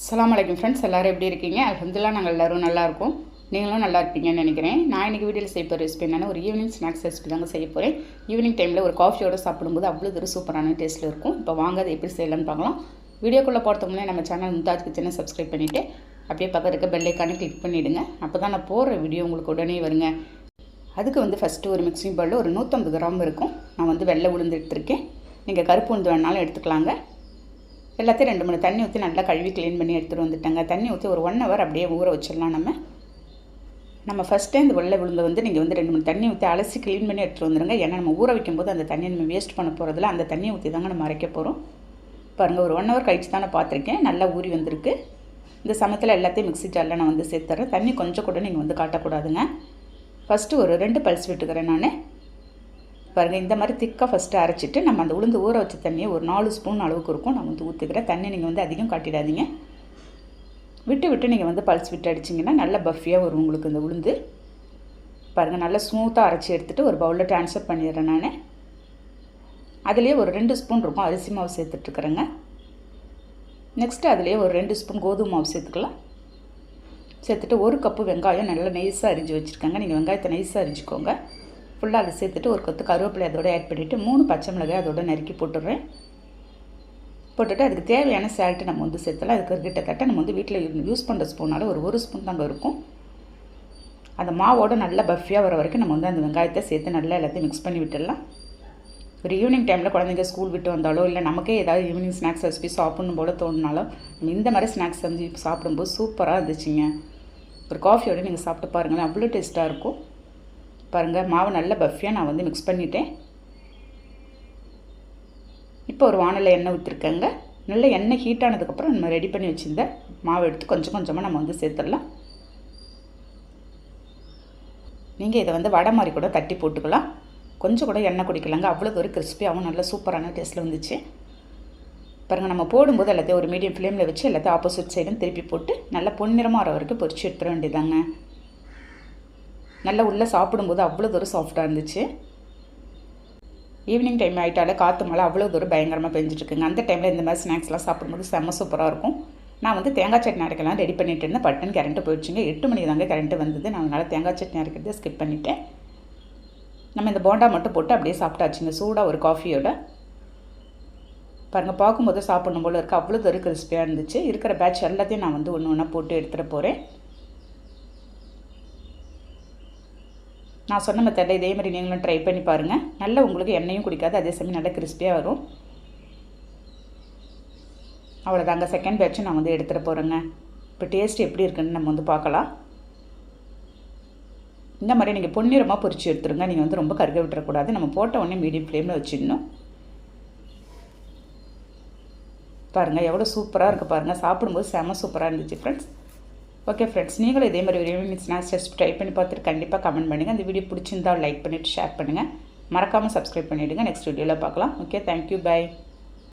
அஸ்லாம் வலைக்கம் ஃப்ரெண்ட்ஸ் எல்லோரும் எப்படி இருக்கீங்க? அல்ஹம்துலில்லாஹ் நாங்கள் எல்லோரும் நல்லாயிருக்கும் நீங்களும் நல்லா இருப்பீங்கன்னு நினைக்கிறேன். நான் இன்றைக்கி வீடியோவில் செய்ய போகிற ரெசிபி என்னென்னா ஒரு ஈவினிங் ஸ்நாக்ஸ் ரெசிபி தாங்க செய்ய போகிறேன் ஈவினிங் டைமில் ஒரு காஃபியோடு சாப்பிடும்போது அவ்வளோ தூரம் சூப்பரான டேஸ்ட்டில் இருக்கும். இப்போ வாங்க அதை எப்படி செய்யலாம்னு பார்க்கலாம். வீடியோக்குள்ளே போகிறதுக்கு நம்ம சேனல் முந்தாஜ் கிச்சனை சப்ஸ்கிரைப் பண்ணிவிட்டு அப்படியே பக்கத்து இருக்க பெல் கிளிக் பண்ணிவிடுங்க அப்போ தான் நான் போடுற வீடியோ உங்களுக்கு உடனே வருங்க. அதுக்கு வந்து ஃபஸ்ட்டு ஒரு மிக்சிங் பவுலில் ஒரு நூற்றம்பது கிராம் இருக்கும். நான் வந்து வெள்ளை உளுந்து எடுத்திருக்கேன். நீங்கள் கருப்பு உளுந்து வேணாலும் எடுத்துக்கலாங்க. எல்லாத்தையும் ரெண்டு மூணு தண்ணி ஊற்றி நல்லா கழுவி க்ளீன் பண்ணி எடுத்துகிட்டு வந்துட்டேங்க. தண்ணி ஊற்றி ஒரு ஒன் ஹவர் அப்படியே ஊற வச்சிடலாம் நம்ம. நம்ம டைம் இந்த வெள்ளை விழுந்து வந்து நீங்கள் வந்து ரெண்டு மூணு தண்ணி ஊற்றி அலசி க்ளீன் பண்ணி எடுத்துகிட்டு வந்துடுங்க ஏன்னா நம்ம ஊற வைக்கும்போது அந்த தண்ணியை நம்ம வேஸ்ட் பண்ண போகிறதில்ல அந்த தண்ணியை ஊற்றி தாங்க நம்ம அரைக்க போகிறோம் பாருங்கள் ஒரு ஒன் ஹவர் கழிச்சு தான் நான் பார்த்துருக்கேன். நல்லா ஊறி வந்திருக்கு. இந்த சமயத்தில் எல்லாத்தையும் மிக்ஸி ஜாரில் நான் வந்து சேர்த்துறேன். தண்ணி கொஞ்சம் கூட நீங்கள் வந்து காட்டக்கூடாதுங்க. ஃபஸ்ட்டு ஒரு ரெண்டு பல்ஸ் விட்டுக்கிறேன் நான். பாருங்கள் இந்த மாதிரி திக்காக ஃபஸ்ட்டு அரைச்சிட்டு நம்ம அந்த உளுந்து ஊற வச்ச தண்ணியை ஒரு நாலு ஸ்பூன் அளவுக்கு இருக்கும். நான் வந்து ஊற்றுக்கிறேன் தண்ணி நீங்கள் வந்து அதிகம் காட்டிடாதீங்க. விட்டு விட்டு நீங்கள் வந்து பல்ஸ் விட்டு அடிச்சிங்கன்னா நல்ல பஃபியாக வரும் உங்களுக்கு இந்த உளுந்து. பாருங்கள் நல்லா ஸ்மூத்தாக அரைச்சி எடுத்துகிட்டு ஒரு பவுலில் ட்ரான்ஸ்ஃபர் பண்ணிடுறேன் நான். அதுலேயே ஒரு ரெண்டு ஸ்பூன் இருக்கும். அரிசி மாவு சேர்த்துட்ருக்குறேங்க நெக்ஸ்ட்டு அதுலேயே ஒரு ரெண்டு ஸ்பூன் கோதுமை மாவு சேர்த்துக்கலாம். சேர்த்துட்டு ஒரு கப்பு வெங்காயம் நல்லா நைஸாக அரிஞ்சு வச்சுருக்கேங்க. நீங்கள் வெங்காயத்தை நைஸாக அரிஞ்சிக்கோங்க. ஃபுல்லாக அதை சேர்த்துட்டு ஒரு கொத்து கருவேப்பிலை அதோட ஆட் பண்ணிவிட்டு மூணு பச்சை மிளகாய் அதோட நறுக்கி போட்டுடுறேன். போட்டுட்டு அதுக்கு தேவையான சால்ட்டு நம்ம வந்து சேர்த்தலாம் அதுக்கு கிட்டத்தட்ட நம்ம வந்து வீட்டில் யூஸ் பண்ணுற ஸ்பூனால் ஒரு ஒரு ஸ்பூன் தாங்க இருக்கும். அந்த மாவோட நல்லா பஃபியாக வர வரைக்கும் நம்ம வந்து அந்த வெங்காயத்தை சேர்த்து நல்லா எல்லாத்தையும் மிக்ஸ் பண்ணி விட்டுடலாம். ஒரு ஈவினிங் டைமில் குழந்தைங்க ஸ்கூல் விட்டு வந்தாலோ இல்லை நமக்கே ஏதாவது ஈவினிங் ஸ்நாக்ஸ் ரெசிபி சாப்பிடணும் போல் தோணுனாலும் நம்ம இந்த மாதிரி ஸ்நாக்ஸ் செஞ்சு சாப்பிடும்போது சூப்பராக இருந்துச்சுங்க. ஒரு காஃபியோட நீங்கள் சாப்பிட்டு பாருங்களேன் அவ்வளோ டேஸ்ட்டாக இருக்கும். பாருங்கள் மாவு நல்ல பஃபியாக நான் வந்து மிக்ஸ் பண்ணிட்டேன். இப்போ ஒரு வானலில் எண்ணெய் ஊற்றிருக்கேங்க நல்ல எண்ணெய் ஹீட் ஆனதுக்கப்புறம் நம்ம ரெடி பண்ணி வச்சுருந்த மாவு எடுத்து கொஞ்சம் கொஞ்சமாக நம்ம வந்து சேர்த்துடலாம். நீங்கள் இதை வந்து வடை மாதிரி கூட தட்டி போட்டுக்கலாம். கொஞ்சம் கூட எண்ணெய் குடிக்கலாங்க. அவ்வளோ ஒரு கிறிஸ்பியாகவும் நல்ல சூப்பரான டேஸ்ட்டில் வந்துச்சு. பாருங்கள் நம்ம போடும்போது எல்லாத்தையும் ஒரு மீடியம் ஃப்ளேமில் வச்சு எல்லாத்தையும் ஆப்போசிட் சைடும் திருப்பி போட்டு நல்லா பொன்னிறமாக வர வரைக்கும் பொறிச்சு எடுத்துட வேண்டியதாங்க நல்லா உள்ளே சாப்பிடும்போது அவ்வளோ தூரம் சாஃப்டாக இருந்துச்சு. ஈவினிங் டைம் ஆகிட்டாலே காற்று மழை அவ்வளோ தூரம் பயங்கரமாக பெஞ்சிட்ருக்குங்க. அந்த டைமில் இந்த மாதிரி ஸ்நாக்ஸ்லாம் சாப்பிடும்போது செம்ம சூப்பராக இருக்கும். நான் வந்து தேங்காய் சட்னி அரைக்கலாம் ரெடி பண்ணிட்டு இருந்தேன். பட்டன் கரண்ட்டு போயிடுச்சுங்க. எட்டு மணி தாங்க கரண்ட்டு வந்தது. நான் அதனால் தேங்காய் சட்னி அரைக்கிறத ஸ்கிப் பண்ணிட்டேன். நம்ம இந்த போண்டா மட்டும் போட்டு அப்படியே சாப்பிட்டாச்சுங்க. சூடாக ஒரு காஃபியோட பாருங்கள் பார்க்கும்போது சாப்பிடணும் போல் இருக்குது அவ்வளோ தூரம் கிறிஸ்பியாக இருந்துச்சு. இருக்கிற பேட்ச் எல்லாத்தையும் நான் வந்து ஒன்று ஒன்றா போட்டு எடுத்துகிட்டு போகிறேன் நான் சொன்ன மெத்தடில் இதே மாதிரி நீங்களும் ட்ரை பண்ணி பாருங்கள் நல்லா உங்களுக்கு எண்ணெயும் குடிக்காது அதே சமயம் நல்லா கிறிஸ்பியாக வரும். அவ்வளோதாங்க செகண்ட் பேட்சும் நான் வந்து எடுத்துகிட்டு போகிறேங்க இப்போ டேஸ்ட் எப்படி இருக்குன்னு நம்ம வந்து பார்க்கலாம். இந்த மாதிரி நீங்கள் பொன்னிறமாக பொரிச்சு எடுத்துருங்க. நீங்கள் வந்து ரொம்ப கருக விட்டுறக்கூடாது. நம்ம போட்ட உடனே மீடியம் ஃப்ளேமில் வச்சிடணும். பாருங்கள் எவ்வளோ சூப்பராக இருக்குது பாருங்கள் சாப்பிடும்போது செம சூப்பராக இருந்துச்சு ஃப்ரெண்ட்ஸ் ஓகே ஃப்ரெண்ட்ஸ் நீங்களும் இதே மாதிரி ஒரு ஈவினிங் ஸ்நாக்ஸ் ரெசிபி ட்ரை பண்ணி பார்த்துட்டு கண்டிப்பாக கமெண்ட் பண்ணுங்கள் இந்த வீடியோ பிடிச்சிருந்தால் லைக் பண்ணிவிட்டு ஷேர் பண்ணுங்கள் மறக்காமல் சப்ஸ்கிரைப் பண்ணிவிடுங்க நெக்ஸ்ட் வீடியோவில் பார்க்கலாம். Okay thank you bye